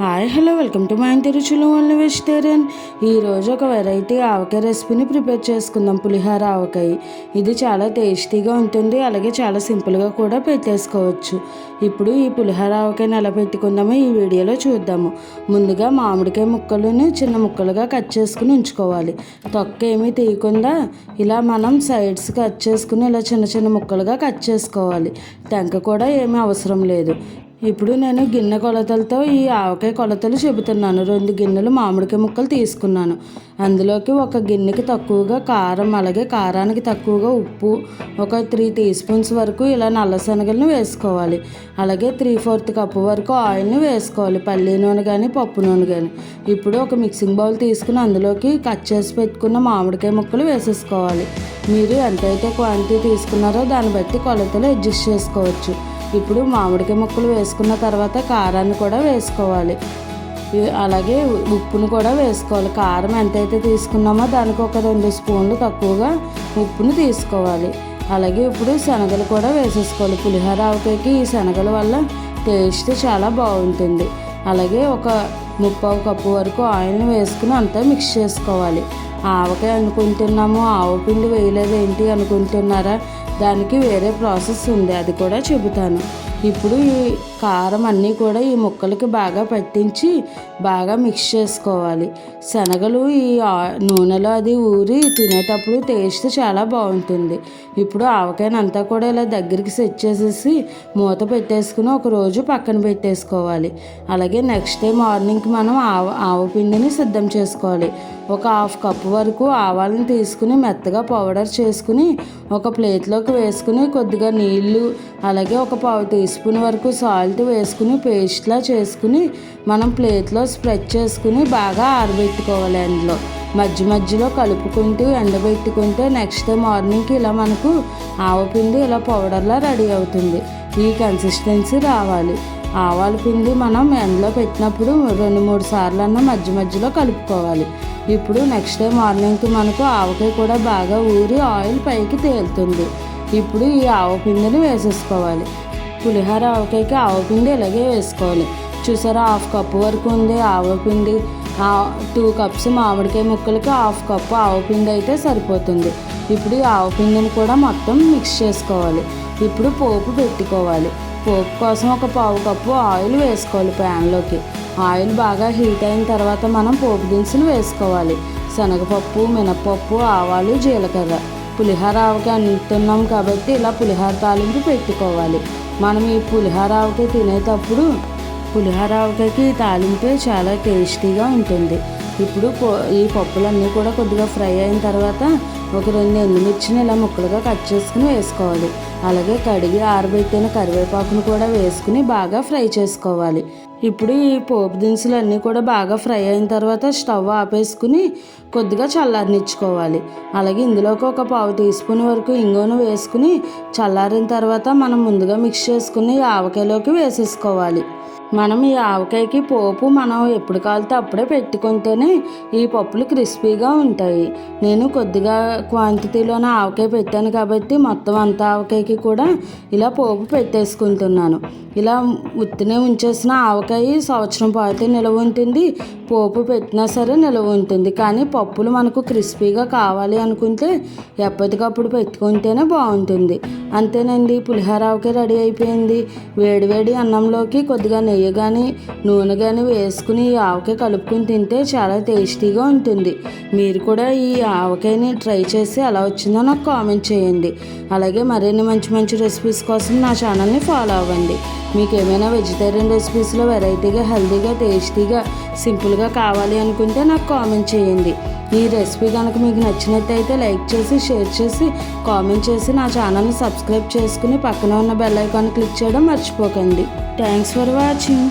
Hi hello welcome to మా ఇంటి రుచులు ఓన్లీ వెజిటేరియన్. ఈరోజు ఒక వెరైటీ ఆవకాయ రెసిపీని ప్రిపేర్ చేసుకుందాం పులిహార ఆవకాయ. ఇది చాలా టేస్టీగా ఉంటుంది అలాగే చాలా సింపుల్గా కూడా పెట్టేసుకోవచ్చు. ఇప్పుడు ఈ పులిహార ఆవకాయని ఎలా పెట్టుకుందామో ఈ వీడియోలో చూద్దాము. ముందుగా మామిడికాయ ముక్కలను చిన్న ముక్కలుగా కట్ చేసుకుని ఉంచుకోవాలి. తొక్క ఏమీ తీయకుండా ఇలా మనం సైడ్స్ కట్ చేసుకుని ఇలా చిన్న చిన్న ముక్కలుగా కట్ చేసుకోవాలి. టెంక కూడా ఏమీ అవసరం లేదు. ఇప్పుడు నేను గిన్నె కొలతలతో ఈ ఆవకాయ కొలతలు చెబుతున్నాను. రెండు గిన్నెలు మామిడికాయ ముక్కలు తీసుకున్నాను. అందులోకి ఒక గిన్నెకి తక్కువగా కారం అలాగే కారానికి తక్కువగా ఉప్పు ఒక త్రీ టీ స్పూన్స్ వరకు ఇలా నల్ల శనగలను వేసుకోవాలి. అలాగే త్రీ ఫోర్త్ కప్పు వరకు ఆయిల్ని వేసుకోవాలి. పల్లి నూనె కానీ పప్పు నూనె కానీ ఇప్పుడు ఒక మిక్సింగ్ బౌల్ తీసుకుని అందులోకి కట్ చేసి పెట్టుకున్న మామిడికాయ ముక్కలు వేసేసుకోవాలి. మీరు ఎంతైతే క్వాంటిటీ తీసుకున్నారో దాన్ని బట్టి కొలతలు అడ్జస్ట్ చేసుకోవచ్చు. ఇప్పుడు మామిడికాయ ముక్కలు వేసుకున్న తర్వాత కారాన్ని కూడా వేసుకోవాలి. అలాగే ఉప్పును కూడా వేసుకోవాలి. కారం ఎంతైతే తీసుకున్నామో దానికి ఒక రెండు స్పూన్లు తక్కువగా ఉప్పును తీసుకోవాలి. అలాగే ఇప్పుడు శనగలు కూడా వేసేసుకోవాలి. పులిహోర ఆవకాయకి ఈ శనగల వల్ల టేస్ట్ చాలా బాగుంటుంది. అలాగే ఒక ముప్పావు కప్పు వరకు ఆయిల్ని వేసుకుని అంతా మిక్స్ చేసుకోవాలి. ఆవకాయ అనుకుంటున్నాము. ఆవు పిండి వేయలేదు ఏంటి అనుకుంటున్నారా? దానికి వేరే ప్రాసెస్ ఉంది అది కూడా చెబుతాను. ఇప్పుడు ఈ కారం అన్నీ కూడా ఈ ముక్కలకి బాగా పట్టించి బాగా మిక్స్ చేసుకోవాలి. శనగలు ఈ నూనెలో అది ఊరి తినేటప్పుడు టేస్ట్ చాలా బాగుంటుంది. ఇప్పుడు ఆవకాయనంతా కూడా ఇలా దగ్గరికి సెట్ చేసేసి మూత పెట్టేసుకుని ఒక రోజు పక్కన పెట్టేసుకోవాలి. అలాగే నెక్స్ట్ డే మార్నింగ్కి మనం ఆవ ఆవపిండిని సిద్ధం చేసుకోవాలి. ఒక హాఫ్ కప్ వరకు ఆవాలను తీసుకుని మెత్తగా పౌడర్ చేసుకుని ఒక ప్లేట్లోకి వేసుకుని కొద్దిగా నీళ్ళు అలాగే ఒక పావు టీ స్పూన్ వరకు సాల్ట్ వేసుకుని పేస్ట్లా చేసుకుని మనం ప్లేట్లో స్ప్రెడ్ చేసుకుని బాగా ఆరబెట్టుకోవాలి అందులో. మధ్య మధ్యలో కలుపుకుంటూ ఎండబెట్టుకుంటే నెక్స్ట్ డే మార్నింగ్కి ఇలా మనకు ఆవపిండి ఇలా పౌడర్లా రెడీ అవుతుంది. ఈ కన్సిస్టెన్సీ రావాలి. ఆవాల పిండి మనం ఎండలో పెట్టినప్పుడు రెండు మూడు సార్లు అన్న మధ్య మధ్యలో కలుపుకోవాలి. ఇప్పుడు నెక్స్ట్ డే మార్నింగ్కి మనకు ఆవకాయ కూడా బాగా ఊరి ఆయిల్ పైకి తేలుతుంది. ఇప్పుడు ఈ ఆవపిండిని వేసేసుకోవాలి. పులిహోర ఆవకాయకి ఆవపిండి ఇలాగే వేసుకోవాలి. చూసారా హాఫ్ కప్పు వరకు ఉంది ఆవపిండి టూ కప్స్ మామిడికాయ ముక్కలకి హాఫ్ కప్పు ఆవపిండి అయితే సరిపోతుంది. ఇప్పుడు ఈ ఆవపిండిని కూడా మొత్తం మిక్స్ చేసుకోవాలి. ఇప్పుడు పోపు పెట్టుకోవాలి. పోపు కోసం ఒక పావు కప్పు ఆయిల్ వేసుకోవాలి ప్యాన్లోకి. ఆయిల్ బాగా హీట్ అయిన తర్వాత మనం పోపు దినుసులు వేసుకోవాలి. శనగపప్పు మినపప్పు ఆవాలు జీలకర్ర. పులిహోర ఆవకి అంటున్నాం కాబట్టి ఇలా పులిహోర తాలింపు పెట్టుకోవాలి. మనం ఈ పులిహోర ఆవకాయ తినేటప్పుడు పులిహోర ఆవకాయకి తాలింపే చాలా టేస్టీగా ఉంటుంది. ఇప్పుడు ఈ పప్పులన్నీ కూడా కొద్దిగా ఫ్రై అయిన తర్వాత ఒక రెండు ఎండుమిర్చిని ఇలా ముక్కలుగా కట్ చేసుకుని వేసుకోవాలి. అలాగే కడిగి ఆరబెట్టిన కరివేపాకును కూడా వేసుకుని బాగా ఫ్రై చేసుకోవాలి. ఇప్పుడు ఈ పోపు దినుసులు అన్నీ కూడా బాగా ఫ్రై అయిన తర్వాత స్టవ్ ఆపేసుకుని కొద్దిగా చల్లారనిచ్చుకోవాలి. అలాగే ఇందులోకి ఒక పావు టీ స్పూన్ వరకు ఇంగువను వేసుకుని చల్లారిన తర్వాత మనం ముందుగా మిక్స్ చేసుకుని ఆవకాయలోకి వేసేసుకోవాలి. మనం ఈ ఆవకాయకి పోపు మనం ఎప్పుడు కాలితే అప్పుడే పెట్టుకుంటేనే ఈ పప్పులు క్రిస్పీగా ఉంటాయి. నేను కొద్దిగా క్వాంటిటీలోనే ఆవకాయ పెట్టాను కాబట్టి మొత్తం అంత ఆవకాయకి కూడా ఇలా పోపు పెట్టేసుకుంటున్నాను. ఇలా ఉత్తినే ఉంచేసిన ఆవకాయ సంవత్సరం పాటు నిలవ ఉంటుంది. పోపు పెట్టినా సరే నిలవ ఉంటుంది. కానీ పప్పులు మనకు క్రిస్పీగా కావాలి అనుకుంటే ఎప్పటికప్పుడు పెట్టుకుంటేనే బాగుంటుంది. అంతేనండి పులిహోర ఆవకాయ రెడీ అయిపోయింది. వేడివేడి అన్నంలోకి కొద్దిగా నెయ్యి కానీ నూనె కానీ వేసుకుని ఈ ఆవకాయ కలుపుకుని తింటే చాలా టేస్టీగా ఉంటుంది. మీరు కూడా ఈ ఆవకాయని ట్రై చేసి ఎలా వచ్చిందో నాకు కామెంట్ చేయండి. అలాగే మరిన్ని మంచి మంచి రెసిపీస్ కోసం నా ఛానల్ని ఫాలో అవ్వండి. మీకు ఏమైనా వెజిటేరియన్ రెసిపీస్లో వెరైటీగా హెల్తీగా టేస్టీగా సింపుల్గా కావాలి అనుకుంటే నాకు కామెంట్ చేయండి. ఈ రెసిపీ కనుక మీకు నచ్చినట్టయితే లైక్ చేసి షేర్ చేసి కామెంట్ చేసి నా ఛానల్ని సబ్స్క్రైబ్ చేసుకుని పక్కన ఉన్న బెల్ ఐకాన్ క్లిక్ చేయడం మర్చిపోకండి. Thanks for watching.